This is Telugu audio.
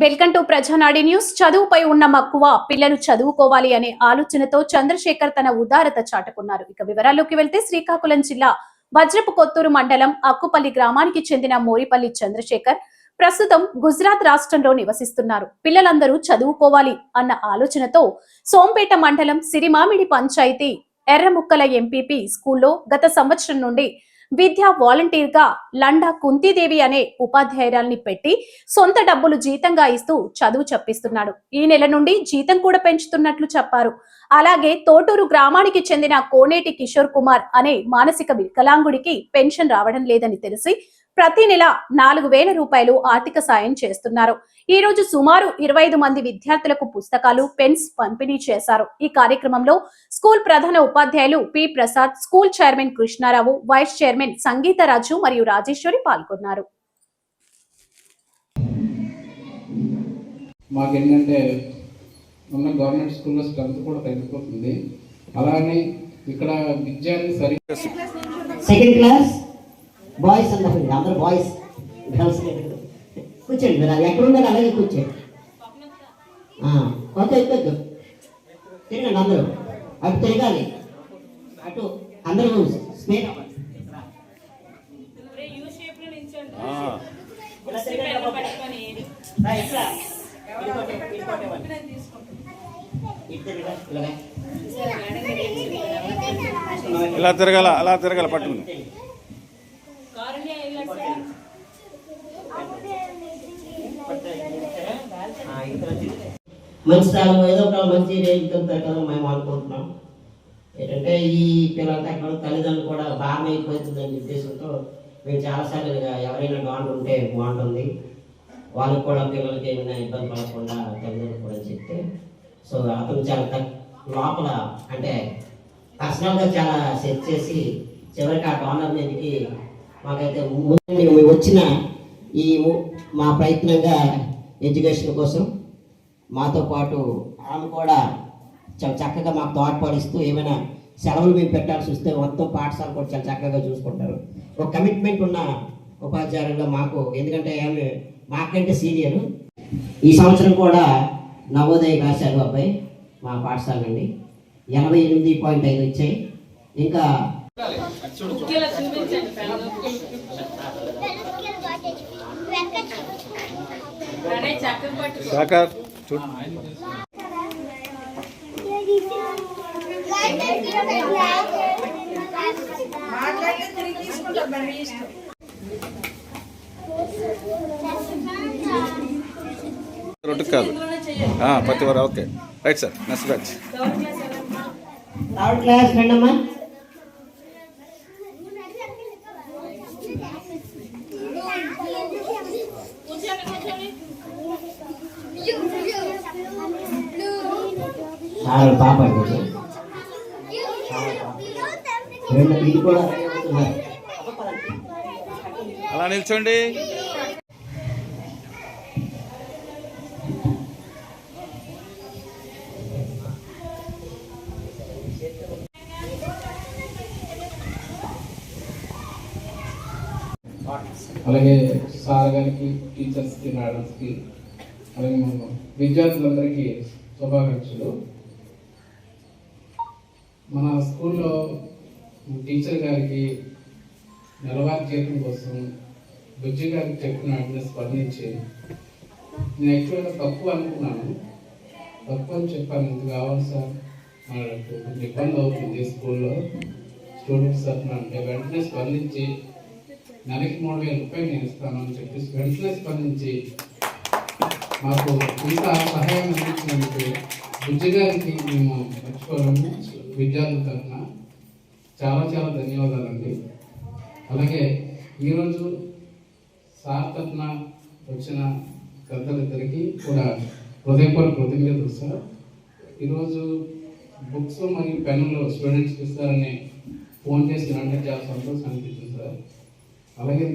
Welcome to Prajanadi news. చదువుపై ఉన్న మక్కువ పిల్లలు చదువుకోవాలి అనే ఆలోచనతో చంద్రశేఖర్ తన ఉదారత చాటుకున్నారు. ఇక వివరాల్లోకి వెళ్తే శ్రీకాకుళం జిల్లా వజ్రపు కొత్తూరు మండలం అక్కుపల్లి గ్రామానికి చెందిన మోరిపల్లి చంద్రశేఖర్ ప్రస్తుతం గుజరాత్ రాష్ట్రంలో నివసిస్తున్నారు. పిల్లలందరూ చదువుకోవాలి అన్న ఆలోచనతో సోంపేట మండలం సిరిమామిడి పంచాయతీ ఎర్రముక్కల ఎంపీపీ స్కూల్లో గత సంవత్సరం నుండి విద్యా వాలంటీర్గా లండా కుంతీదేవి అనే ఉపాధ్యాయురాల్ని పెట్టి సొంత డబ్బులు జీతంగా ఇస్తూ చదువు చెప్పిస్తున్నాడు. ఈ నెల నుండి జీతం కూడా పెంచుతున్నట్లు చెప్పారు. అలాగే తోటూరు గ్రామానికి చెందిన కోనేటి కిషోర్ కుమార్ అనే మానసిక వికలాంగుడికి పెన్షన్ రావడం లేదని తెలిసి ప్రతి నెల నాలుగు వేల రూపాయలు ఆర్థిక సాయం చేస్తున్నారు. ఈ రోజు సుమారు ఇరవై ఐదు మంది విద్యార్థులకు పుస్తకాలు పెన్స్ పంపిణీ చేశారు. ఈ కార్యక్రమంలో స్కూల్ ప్రధాన ఉపాధ్యాయులు P. Prasad school chairman Krishnarao vice chairman Sangeetharaju మరియు రాజేశ్వరి పాల్గొన్నారు. మాకేంటంటే ఉన్న గవర్నమెంట్ స్కూల్లో స్ట్రెంత్ కూడా తగ్గిపోతుంది. అలానే ఇక్కడ విద్యాన్ని సరి సెకండ్ క్లాస్ బాయ్స్ అందరండి అందరూ బాయ్స్ గర్ల్స్ కూర్చోండి మీరు ఎక్కడ ఉండాలి అలాగే కూర్చోండి. ఓకే ఓకే తిరగండి అందరూ. అటు తిరగాలి. అటు అందరూ స్నేహ. ఇలా తిరగాల అలా తిరగాల పట్టుకుని. మంచి స్థానం ఏదో ఒక మంచి రేంజ్ వెళ్తారు కదా మేము అనుకుంటున్నాం. ఏంటంటే ఈ పిల్లలతో అక్కడ తల్లిదండ్రులు కూడా భారం అయిపోతుందని ఉద్దేశంతో మేము చాలాసార్లు ఇక ఎవరైనా బాండ్ ఉంటే బాగుంటుంది. వాళ్ళకి కూడా పిల్లలకి ఏమైనా ఇబ్బంది పడకుండా తల్లిదండ్రులు కూడా చెప్తే సో అతను చాలా లోపల అంటే పర్సనల్గా చాలా సెట్ చేసి చివరికి ఆ డోనర్ మీదకి మాకైతే ముందు వచ్చిన ఈ మా ప్రయత్నంగా ఎడ్యుకేషన్ కోసం మాతో పాటు ఆమె కూడా చాలా చక్కగా మాకు తోడ్పడిస్తూ ఏమైనా సెలవులు మేము పెట్టాల్సి వస్తే మొత్తం పాఠశాల కూడా చాలా చక్కగా చూసుకుంటారు. ఒక కమిట్మెంట్ ఉన్న ఉపాధ్యాయులుగా మాకు ఎందుకంటే ఆమె మాకంటే సీనియర్ ఈ సంవత్సరం కూడా నవోదయ రాశారు అబ్బాయి మా పాఠశాల నుండి ఎనభై ఎనిమిది పాయింట్ ఐదు వచ్చాయి. ఇంకా సాకార్ చూడు. రొట్టు కాదు. ఆ, పత్తి వారు okay right sir next batch. Third class రండమ్మా. చాలా పాప అలా నిల్చోండి. అలాగే సార్ గారికి టీచర్స్కి మేడమ్స్కి అలాగే మన విద్యార్థులందరికీ శుభాకాంక్షలు. మన స్కూల్లో టీచర్ గారికి నెలవారీ జీతం కోసం బుజ్జి గారికి చెప్పిన వెంటనే స్పందించి నేను యాక్చువల్గా తక్కువ అనుకున్నాను. తక్కువ అని చెప్పాను. ఇంత కావాలి సార్? మనకు కొంచెం ఇబ్బంది అవుతుంది స్కూల్లో. స్టూడెంట్స్ తరఫున అంటే వెంటనే స్పందించి నెలకి మూడు వేల రూపాయలు నేను ఇస్తాను అని వెంటనే స్పందించి మాకు ఇంత సహాయం అందించినందుకు బుజ్జి గారికి మేము మర్చిపోలేము. విద్యార్థుల తరఫున చాలా చాలా ధన్యవాదాలండి. అలాగే ఈరోజు సార్ తరఫున వచ్చిన పెద్దలిద్దరికీ కూడా హృదయపూర్వక కృతజ్ఞతలు సార్. ఈరోజు బుక్స్ మరియు పెన్నులు స్టూడెంట్స్కి ఇస్తారని ఫోన్ చేసి వెంటనే చాలా సంతోషం అనిపిస్తుంది సార్. అలాగే